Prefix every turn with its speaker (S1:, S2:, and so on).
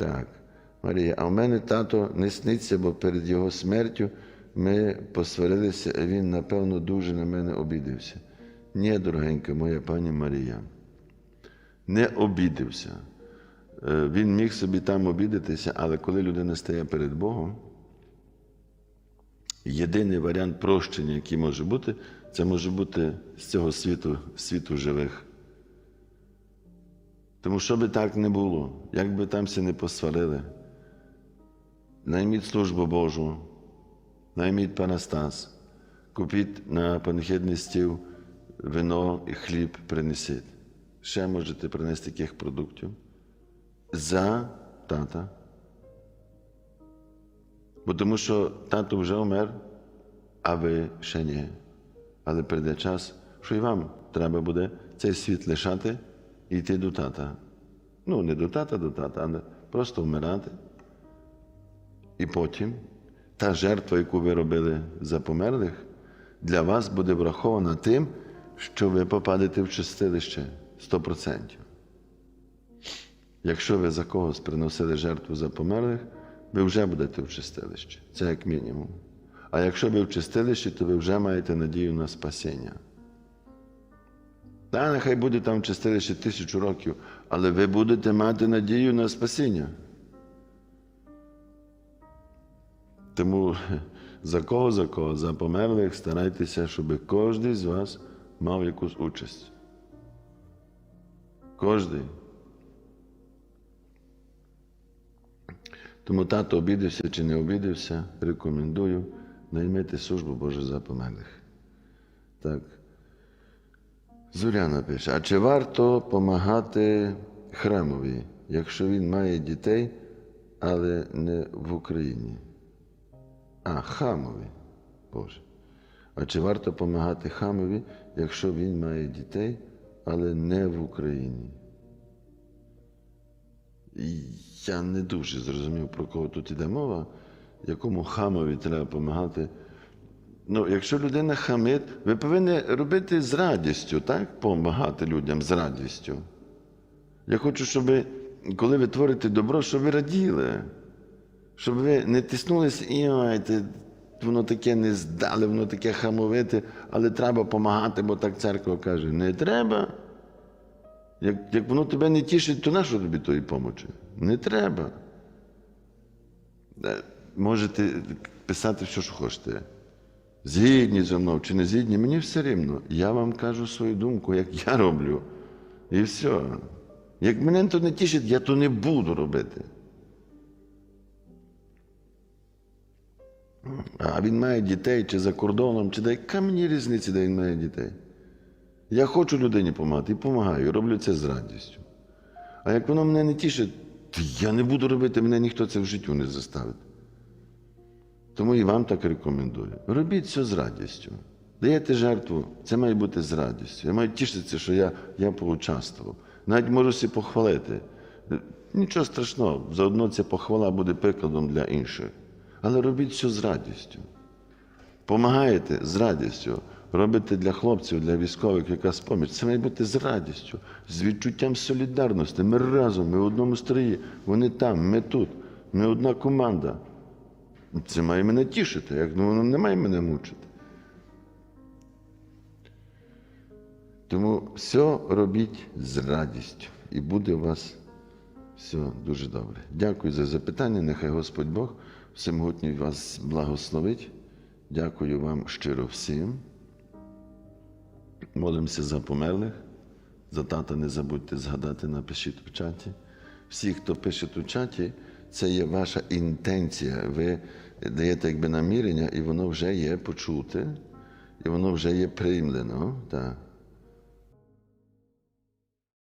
S1: Так, Марія, а в мене тато не сниться, бо перед його смертю ми посварилися, а він, напевно, дуже на мене обідився. Ні, дорогенька моя пані Марія, не обідився. Е, Він міг собі там обідатися, але коли людина стає перед Богом, єдиний варіант прощення, який може бути, це може бути з цього світу, світу живих. Тому що би так не було, як би там всі не посварили, найміть службу Божу, найміть панастас, купіть на панахідний стіл вино і хліб принесіть. Ще можете принести яких продуктів за тата. Бо тому що тато вже вмер, а ви ще ні. Але прийде час, що і вам треба буде цей світ лишати йти до тата. Ну, не до тата, до тата, але просто вмирати. І потім та жертва, яку ви робили за померлих, для вас буде врахована тим, що ви попадете в чистилище 100%. Якщо ви за когось приносили жертву за померлих, ви вже будете в чистилищі. Це як мінімум. А якщо ви в чистилищі, то ви вже маєте надію на спасіння. Та нехай буде там в чистилищі тисячу років, але ви будете мати надію на спасіння. Тому за кого, за кого, за померлих старайтеся, щоб кожен з вас мав якусь участь. Кожний. Тому тато обідався чи не обідався, рекомендую наймити службу Божу за померлих. Так. Зоряна пише, а чи варто допомагати храмові, якщо він має дітей, але не в Україні? А, хамові. Боже. А чи варто допомагати хамові, якщо він має дітей, але не в Україні? Я не дуже зрозумів, про кого тут іде мова, якому хамові треба допомагати. Ну, якщо людина хамить, ви повинні робити з радістю, так? Помагати людям з радістю. Я хочу, щоб ви, коли ви творите добро, щоб ви раділи, щоб ви не тиснулися і ти, воно таке не здали, воно таке хамовите, але треба допомагати, бо так церква каже, не треба. Як, як воно тебе не тішить, то нащо тобі тої помочі? Не треба. Е, Можете писати все, що хочете. Згідні зі мною чи не згідні, мені все рівно. Я вам кажу свою думку, як я роблю. І все. Як мене то не тішить, я то не буду робити. А він має дітей чи за кордоном, чи де. Яка мені різниця, де він має дітей? Я хочу людині допомагати і допомагаю, роблю це з радістю. А як воно мене не тішить, то я не буду робити, мене ніхто це в життю не заставить. Тому і вам так рекомендую. Робіть все з радістю. Даєте жертву, це має бути з радістю. Я маю тішитися, що я, я поучаствував. Навіть можу себе похвалити. Нічого страшного, заодно ця похвала буде прикладом для інших. Але робіть все з радістю. Помагаєте з радістю. Робите для хлопців, для військових якась поміч. Це має бути з радістю, з відчуттям солідарності. Ми разом, ми в одному строї, вони там, ми тут, ми одна команда. Це має мене тішити, як ну, воно не має мене мучити. Тому все робіть з радістю, і буде у вас все дуже добре. Дякую за запитання. Нехай Господь Бог всемогутній вас благословить. Дякую вам щиро всім. Молимося за померлих. За тата не забудьте згадати, напишіть в чаті. Всі, хто пише у чаті, це є ваша інтенція. Ви даєте якби намірення, і воно вже є почуте, і воно вже є приймлено. Так.